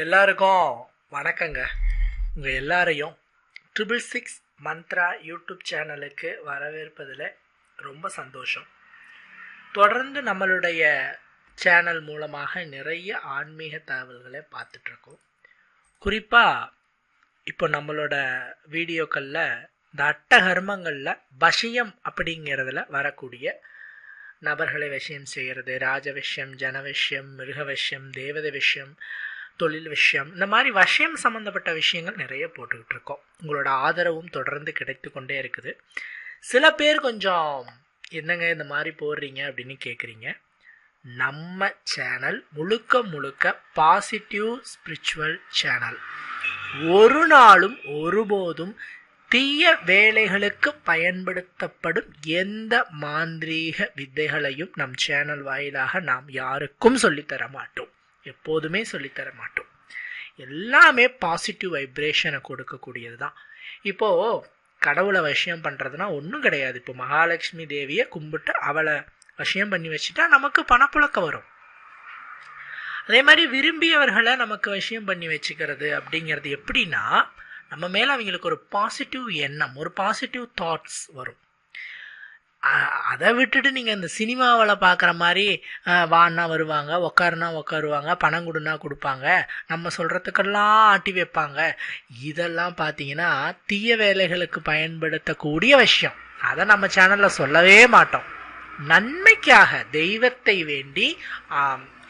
எல்லாருக்கும் வணக்கங்க. உங்கள் எல்லாரையும் ட்ரிபிள் சிக்ஸ் மந்த்ரா யூடியூப் சேனலுக்கு வரவேற்பதில் ரொம்ப சந்தோஷம். தொடர்ந்து நம்மளுடைய சேனல் மூலமாக நிறைய ஆன்மீக தகவல்களை பார்த்துட்ருக்கோம். குறிப்பாக இப்போ நம்மளோட வீடியோக்களில் இந்த அட்டகர்மங்களில் பஷியம் அப்படிங்கிறதுல வரக்கூடிய நபர்களை விஷயம் செய்கிறது. ராஜ விஷயம் ஜன விஷயம் மிருக விஷயம் தேவதை விஷயம் தொழில் விஷயம். இந்த மாதிரி விஷயம் சம்மந்தப்பட்ட விஷயங்கள் நிறைய போட்டுக்கிட்டு இருக்கோம். உங்களோட ஆதரவும் தொடர்ந்து கிடைத்து கொண்டே இருக்குது. சில பேர் கொஞ்சம் என்னங்க இந்த மாதிரி போடுறீங்க? அப்படின்னு கேட்குறீங்க நம்ம சேனல் முழுக்க முழுக்க பாசிட்டிவ் ஸ்பிரிச்சுவல் சேனல் ஒரு நாளும் ஒருபோதும் தீய வேலைகளுக்கு பயன்படுத்தப்படும் எந்த மாந்திரீக வித்தைகளையும் நம் சேனல் வாயிலாக நாம் யாருக்கும் சொல்லித்தர மாட்டோம் எப்போதுமே சொல்லித்தர மாட்டோம் எல்லாமே பாசிட்டிவ் வைப்ரேஷனை கொடுக்கக்கூடியது தான் இப்போது கடவுளை விஷயம் பண்ணுறதுனா ஒன்றும் கிடையாது. இப்போ மகாலட்சுமி தேவியை கும்பிட்டு அவளை விஷயம் பண்ணி வச்சுட்டா நமக்கு பணப்புழக்கம் வரும். அதே மாதிரி விரும்பியவர்களை நமக்கு விஷயம் பண்ணி வச்சுக்கிறது அப்படிங்கிறது எப்படின்னா நம்ம மேலே அவங்களுக்கு ஒரு பாசிட்டிவ் எண்ணம் ஒரு பாசிட்டிவ் தாட்ஸ் வரும். அதை விட்டுட்டு நீங்கள் இந்த சினிமாவில் பார்க்குற மாதிரி வான்னா வருவாங்க உக்காருனா உக்காருவாங்க பணம் கொடுனா கொடுப்பாங்க நம்ம சொல்கிறதுக்கெல்லாம் ஆட்டி வைப்பாங்க. இதெல்லாம் பார்த்தீங்கன்னா தீய வேலைகளுக்கு பயன்படுத்தக்கூடிய விஷயம். அதை நம்ம சேனலில் சொல்லவே மாட்டோம். நன்மைக்காக தெய்வத்தை வேண்டி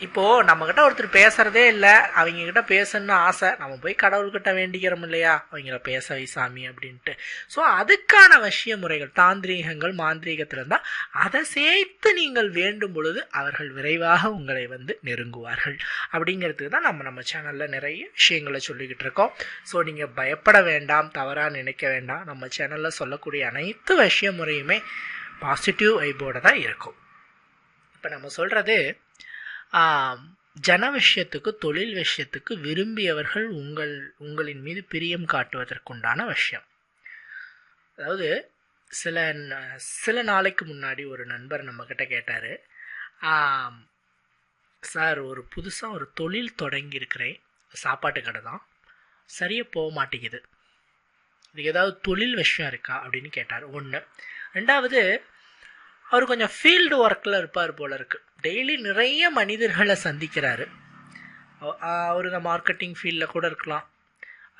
இப்போது நம்மக்கிட்ட ஒருத்தர் பேசுகிறதே இல்லை. அவங்க கிட்ட பேசணும்னு ஆசை. நம்ம போய் கடவுள்கிட்ட வேண்டிக்கிறோம் இல்லையா? அவங்கள பேச வை சாமி அப்படின்ட்டு. ஸோ அதுக்கான வசிய முறைகள் தாந்திரீகங்கள் மாந்திரீகத்தில் இருந்தால் அதை சேர்த்து நீங்கள் வேண்டும் பொழுது அவர்கள் விரைவாக உங்களை வந்து நெருங்குவார்கள். அப்படிங்கிறதுக்கு தான் நம்ம நம்ம சேனலில் நிறைய விஷயங்களை சொல்லிக்கிட்டு இருக்கோம். ஸோ நீங்கள் பயப்பட வேண்டாம் தவறாக நினைக்க வேண்டாம். நம்ம சேனலில் சொல்லக்கூடிய அனைத்து வசிய முறையுமே பாசிட்டிவ் வைபோட தான் இருக்கும். இப்போ நம்ம சொல்கிறது ஜன விஷயத்துக்கு தொழில் விஷயத்துக்கு விரும்பியவர்கள் உங்கள் உங்களின் மீது பிரியம் காட்டுவதற்குண்டான விஷயம். அதாவது சில சில நாளைக்கு முன்னாடி ஒரு நண்பர் நம்மக்கிட்ட கேட்டார் சார் ஒரு புதுசாக ஒரு தொழில் தொடங்கியிருக்கிறேன். சாப்பாட்டு கடை தான். சரியாக போக மாட்டேங்குது. இது ஏதாவது தொழில் விஷயம் இருக்கா? அப்படின்னு கேட்டார். ஒன்று ரெண்டாவது அவர் கொஞ்சம் ஃபீல்டு ஒர்க்கில் இருப்பார் போல இருக்கு டெய்லி நிறைய மனிதர்களை சந்திக்கிறாரு. அவர் இந்த மார்க்கெட்டிங் ஃபீல்டில் கூட இருக்கலாம்.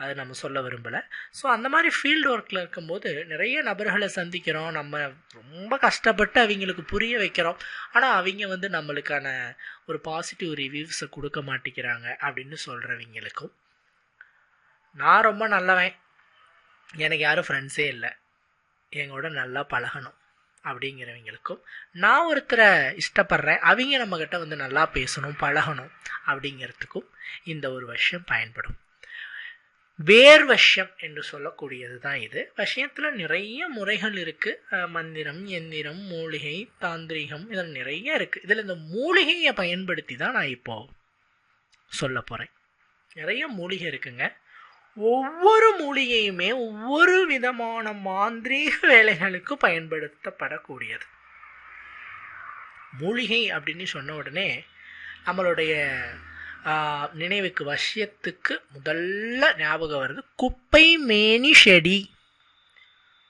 அது நம்ம சொல்ல விரும்பலை. ஸோ அந்த மாதிரி ஃபீல்டு ஒர்க்கில் இருக்கும்போது நிறைய நபர்களை சந்திக்கிறோம். நம்ம ரொம்ப கஷ்டப்பட்டு அவங்களுக்கு புரிய வைக்கிறோம். ஆனால் அவங்க வந்து நம்மளுக்கான ஒரு பாசிட்டிவ் ரிவ்யூஸை கொடுக்க மாட்டேங்கிறாங்க அப்படின்னு சொல்கிறவங்களுக்கும் நான் ரொம்ப நல்லவன். எனக்கு யாரும் ஃப்ரெண்ட்ஸே இல்லை. எங்களோட நல்லா பழகணும் அப்படிங்கிறவங்களுக்கும். நான் ஒருத்தரை இஷ்டப்படுறேன். அவங்க நம்மக்கிட்ட வந்து நல்லா பேசணும் பழகணும் அப்படிங்கிறதுக்கும் இந்த ஒரு விஷயம் பயன்படும். வேர் வஷ்யம் என்று சொல்லக்கூடியது தான் இது. விஷயத்தில் நிறைய முறைகள் இருக்குது மந்திரம் எந்திரம் மூலிகை தாந்திரிகம் இதில் நிறைய இருக்குது இதில் இந்த மூலிகையை பயன்படுத்தி தான் நான் இப்போது சொல்ல போகிறேன் நிறைய மூலிகை இருக்குங்க. ஒவ்வொரு மூலிகையுமே ஒவ்வொரு விதமான மாந்திரீக வேலைகளுக்கு பயன்படுத்தப்படக்கூடியது. மூலிகை அப்படின்னு சொன்ன உடனே நம்மளுடைய நினைவுக்கு வசியத்துக்கு முதல்ல ஞாபகம் வருது குப்பை மேனி செடி.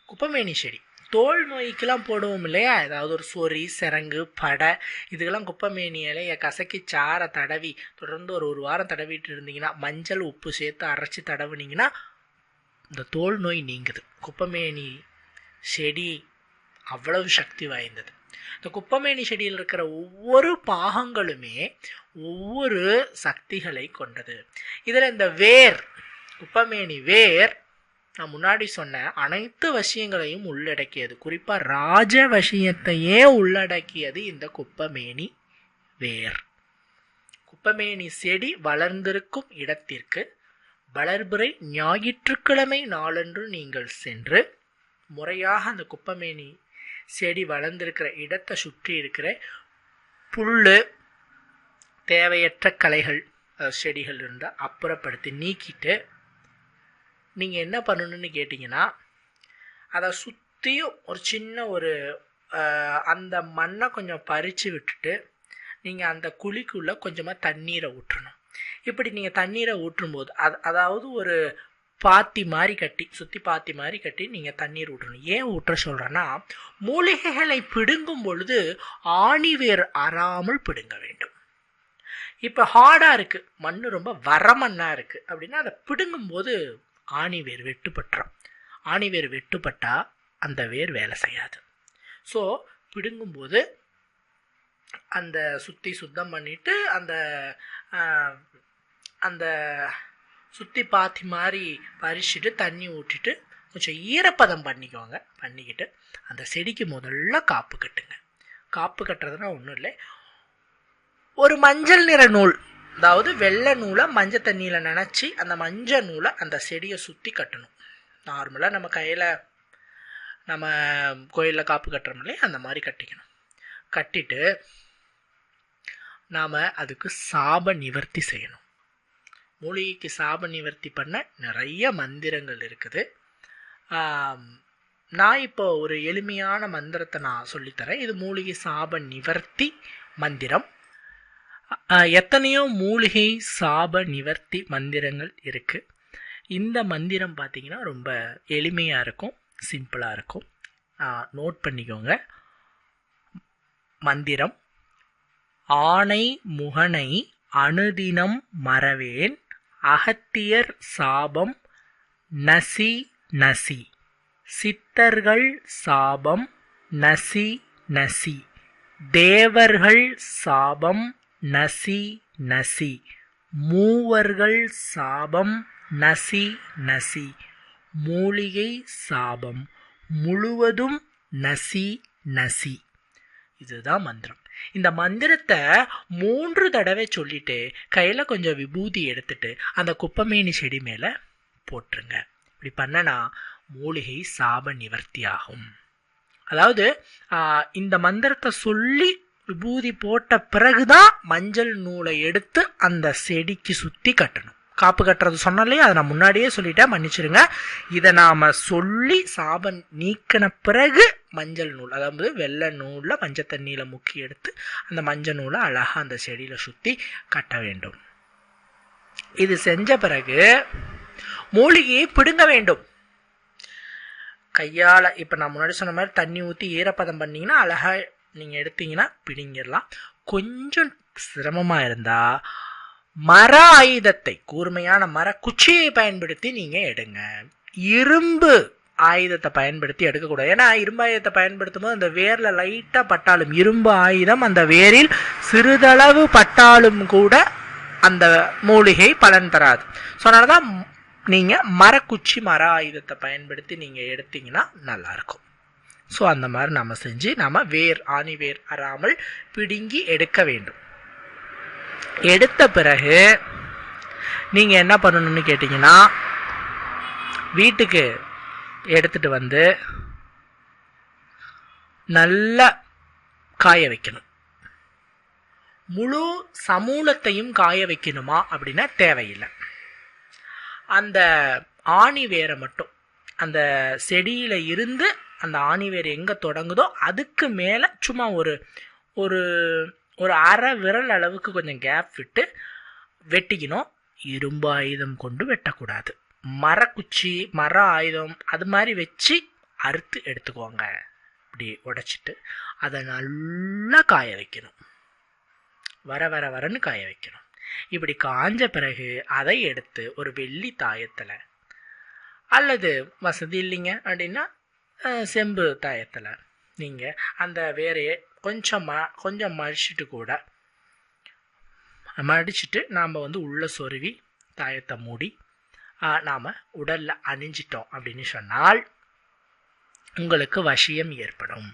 குப்பைமேனி செடி. தோல் நோய்க்கெல்லாம் போடுவோம் இல்லையா? ஏதாவது ஒரு சொறி சிறங்கு படை இதுக்கெல்லாம் குப்பைமேனி இலையை கசக்கி சாரை தடவி தொடர்ந்து ஒரு ஒரு வாரம் தடவிட்டு இருந்தீங்கன்னா மஞ்சள் உப்பு சேர்த்து அரைச்சி தடவுனீங்கன்னா இந்த தோல் நோய் நீங்குது. குப்பைமேனி செடி அவ்வளவு சக்தி வாய்ந்தது. இந்த குப்பமேனி செடியில் இருக்கிற ஒவ்வொரு பாகங்களுமே ஒவ்வொரு சக்திகளை கொண்டது. இதில் இந்த வேர் குப்பமேனி வேர் நான் முன்னாடி சொன்ன அனைத்து வசியங்களையும் உள்ளடக்கியது. குறிப்பாக ராஜ வசியத்தையே உள்ளடக்கியது இந்த குப்பமேனி வேர். குப்பமேனி செடி வளர்ந்திருக்கும் இடத்திற்கு வளர்புரை ஞாயிற்றுக்கிழமை நாளன்று நீங்கள் சென்று முறையாக அந்த குப்பமேனி செடி வளர்ந்திருக்கிற இடத்தை சுற்றி இருக்கிற புல் தேவையற்ற களைகள் செடிகள் இருந்தால் அப்புறப்படுத்தி நீக்கிட்டு நீங்கள் என்ன பண்ணணும்னு கேட்டிங்கன்னா அதை சுற்றியும் ஒரு சின்ன ஒரு அந்த மண்ணை கொஞ்சம் பறித்து விட்டுட்டு நீங்கள் அந்த குழிக்குள்ளே கொஞ்சமாக தண்ணீரை ஊற்றணும். இப்படி நீங்கள் தண்ணீரை ஊற்றும்போது அது அதாவது ஒரு பாத்தி மாதிரி கட்டி சுற்றி பாத்தி மாதிரி கட்டி நீங்கள் தண்ணீர் ஊற்றணும். ஏன் ஊற்ற சொல்கிறேன்னா மூலிகைகளை பிடுங்கும் பொழுது ஆணிவேர் அறாமல் பிடுங்க வேண்டும். இப்போ ஹார்டாக இருக்குது மண் ரொம்ப வரமண்ணாக இருக்குது அப்படின்னா அதை பிடுங்கும்போது ஆணிவேர் வெட்டுப்பட்டுரும் ஆணிவேர் வெட்டுப்பட்டால் அந்த வேர் வேலை செய்யாது. ஸோ பிடுங்கும்போது அந்த சுற்றி சுத்தம் பண்ணிட்டு அந்த அந்த சுற்றி பாத்தி மாதிரி பறிச்சுட்டு தண்ணி ஊற்றிட்டு கொஞ்சம் ஈரப்பதம் பண்ணிக்கோங்க. பண்ணிக்கிட்டு அந்த செடிக்கு முதல்ல காப்பு கட்டுங்க. காப்பு கட்டுறதுனா ஒன்றும் இல்லை. ஒரு மஞ்சள் நிற நூல். அதாவது வெள்ளை நூலை மஞ்சள் தண்ணியில் நினச்சி அந்த மஞ்சள் நூலை அந்த செடியை சுற்றி கட்டணும். நார்மலாக நம்ம கையில் நம்ம கோயிலில் காப்பு கட்டுறோம் இல்லையா? அந்த மாதிரி கட்டிக்கணும். கட்டிட்டு நாம் அதுக்கு சாப நிவர்த்தி செய்யணும். மூலிகைக்கு சாப நிவர்த்தி பண்ண நிறைய மந்திரங்கள் இருக்குது. நான் இப்போ ஒரு எளிமையான மந்திரத்தை நான் சொல்லித்தரேன். இது மூலிகை சாப நிவர்த்தி மந்திரம். எத்தனையோ மூலிகை சாப நிவர்த்தி மந்திரங்கள் இருக்குது இந்த மந்திரம் பார்த்தீங்கன்னா ரொம்ப எளிமையாக இருக்கும் சிம்பிளாக இருக்கும். நோட் பண்ணிக்கோங்க. மந்திரம் ஆனை முகனை அனுதினம் மறவேன் அகத்தியர் சாபம் நசி நசி சித்தர்கள் சாபம் நசி நசி தேவர்கள் சாபம் நசி நசி. மூவர்கள் சாபம் நசி நசி. மூலிகை சாபம். முழுவதும் நசி நசி. இதுதான் மந்திரம். இந்த மந்திரத்தை மூன்று தடவை சொல்லிட்டு கையில் கொஞ்சம் விபூதி எடுத்துட்டு அந்த குப்பமேனி செடி மேலே போட்டுருங்க. இப்படி பண்ணனா மூலிகை சாப நிவர்த்தி ஆகும் அதாவது இந்த மந்திரத்தை சொல்லி விபூதி போட்ட பிறகுதான் மஞ்சள் நூலை எடுத்து அந்த செடிக்கு சுற்றி கட்டணும். காப்பு கட்டுறது சொன்னாலே அதை நான் முன்னாடியே சொல்லிட்டேன். மன்னிச்சிருங்க. இதை நாம் சொல்லி சாபம் நீக்கின பிறகு மஞ்சள் நூல் அதாவது வெள்ளை நூலில் மஞ்சள் தண்ணியில் முக்கி எடுத்து அந்த மஞ்சள் நூலை அழகாக அந்த செடியில் சுற்றி கட்ட வேண்டும். இது செஞ்ச பிறகு மூலிகையை பிடுங்க வேண்டும். கையால் இப்போ நான் முன்னாடி சொன்ன மாதிரி தண்ணி ஊற்றி ஈரப்பதம் பண்ணிங்கன்னா அழகாக நீங்கள் எடுத்தீங்கன்னா பிடிங்கிடலாம். கொஞ்சம் சிரமமாக இருந்தால் மர ஆயுதத்தை கூர்மையான மர குச்சியை பயன்படுத்தி நீங்கள் எடுங்க. இரும்பு ஆயுதத்தை பயன்படுத்தி எடுக்கக்கூடாது. ஏன்னா இரும்பு ஆயுதத்தை பயன்படுத்தும் போது அந்த வேரில் லைட்டாக பட்டாலும் இரும்பு ஆயுதம் அந்த வேரில் சிறிதளவு பட்டாலும் கூட அந்த மூலிகை பலன் தராது. ஸோ அதனால தான் நீங்கள் மரக்குச்சி மர ஆயுதத்தை பயன்படுத்தி நீங்கள் எடுத்தீங்கன்னா நல்லாயிருக்கும். ஸோ அந்த மாதிரி நம்ம செஞ்சு நம்ம வேர் ஆணி வேர் அறாமல் பிடுங்கி எடுக்க வேண்டும். எடுத்த பிறகு நீங்கள் என்ன பண்ணணும்னு கேட்டிங்கன்னா வீட்டுக்கு எடுத்துகிட்டு வந்து நல்லா காய வைக்கணும். முழு சமூலத்தையும் காய வைக்கணுமா அப்படின்னா தேவையில்லை. அந்த ஆணி வேரை மட்டும் அந்த செடியில் இருந்து அந்த ஆணி வேர் எங்கே தொடங்குதோ அதுக்கு மேலே சும்மா ஒரு ஒரு ஒரு அரை விரல் அளவுக்கு கொஞ்சம் கேப் விட்டு வெட்டிக்கணும். இரும்பு ஆயுதம் கொண்டு வெட்டக்கூடாது. மரக்குச்சி மர ஆயுதம் அது மாதிரி வச்சு அறுத்து எடுத்துக்கோங்க. இப்படி உடச்சிட்டு அதை நல்லா காய வைக்கணும். வர வர வரன்னு காய வைக்கணும். இப்படி காஞ்ச பிறகு அதை எடுத்து ஒரு வெள்ளி தாயத்தில் அல்லது வசதி இல்லைங்க அப்படின்னா செம்பு தாயத்தில். நீங்கள் அந்த வேரையை கொஞ்சமாக கொஞ்சம் மடிச்சிட்டு கூட மடிச்சுட்டு நாம் வந்து உள்ளே சொருவி தாயத்தை மூடி நாம் உடலில் அணிஞ்சிட்டோம் அப்படின்னு சொன்னால் உங்களுக்கு வசியம் ஏற்படும்.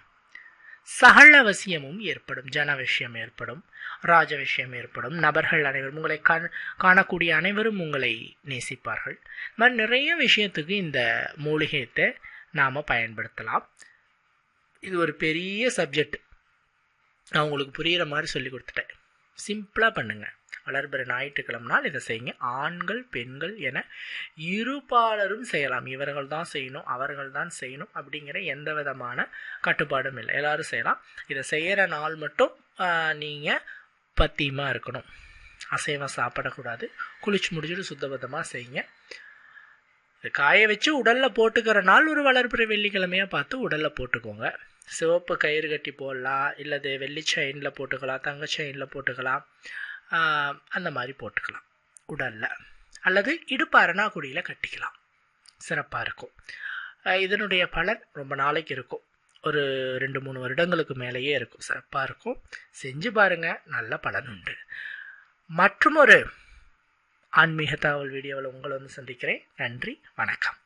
சகல வசியமும் ஏற்படும். ஜன விஷயம் ஏற்படும். ராஜ விஷயம் ஏற்படும். நபர்கள் அனைவரும் உங்களை காண காணக்கூடிய அனைவரும் உங்களை நேசிப்பார்கள். இந்த மாதிரி நிறைய விஷயத்துக்கு இந்த மூலிகையத்தை நாம் பயன்படுத்தலாம். இது ஒரு பெரிய சப்ஜெக்ட் நான் உங்களுக்கு புரிகிற மாதிரி சொல்லி கொடுத்துட்டேன். சிம்பிளாக பண்ணுங்கள் வளர்பிற ஞாயிற்றுக்கிழமை நாள் இதை செய்யுங்க. ஆண்கள் பெண்கள் என இருபாலரும் செய்யலாம். இவர்கள் தான் செய்யணும் அவர்கள் தான் செய்யணும் அப்படிங்கிற எந்த விதமான கட்டுப்பாடும் இல்லை. எல்லோரும் செய்யலாம். இதை செய்கிற நாள் மட்டும் நீங்கள் பத்தியமாக இருக்கணும். அசைவம் சாப்பிடக்கூடாது. குளிச்சு முடிச்சுட்டு சுத்தபத்தமாக செய்யுங்க. இது காய வச்சு உடலில் போட்டுக்கிற நாள் ஒரு வளர்ப்புற வெள்ளிக்கிழமையாக பார்த்து உடலில் போட்டுக்கோங்க. சிவப்பு கயிறு கட்டி போடலாம் இல்லது வெள்ளி செயினில் போட்டுக்கலாம் தங்க செயினில் போட்டுக்கலாம் அந்த மாதிரி போட்டுக்கலாம் உடலில். அல்லது இடுப்பு அரணாக்குடியில் கட்டிக்கலாம். சிறப்பாக இருக்கும். இதனுடைய பலன் ரொம்ப நாளைக்கு இருக்கும். ஒரு ரெண்டு மூணு வருடங்களுக்கு மேலேயே இருக்கும். சிறப்பாக இருக்கும். செஞ்சு பாருங்கள் நல்ல பலன் உண்டு. மற்றும் ஒரு ஆன்மீக தகவல் வீடியோவில் உங்களை வந்து சந்திக்கிறேன். நன்றி வணக்கம்.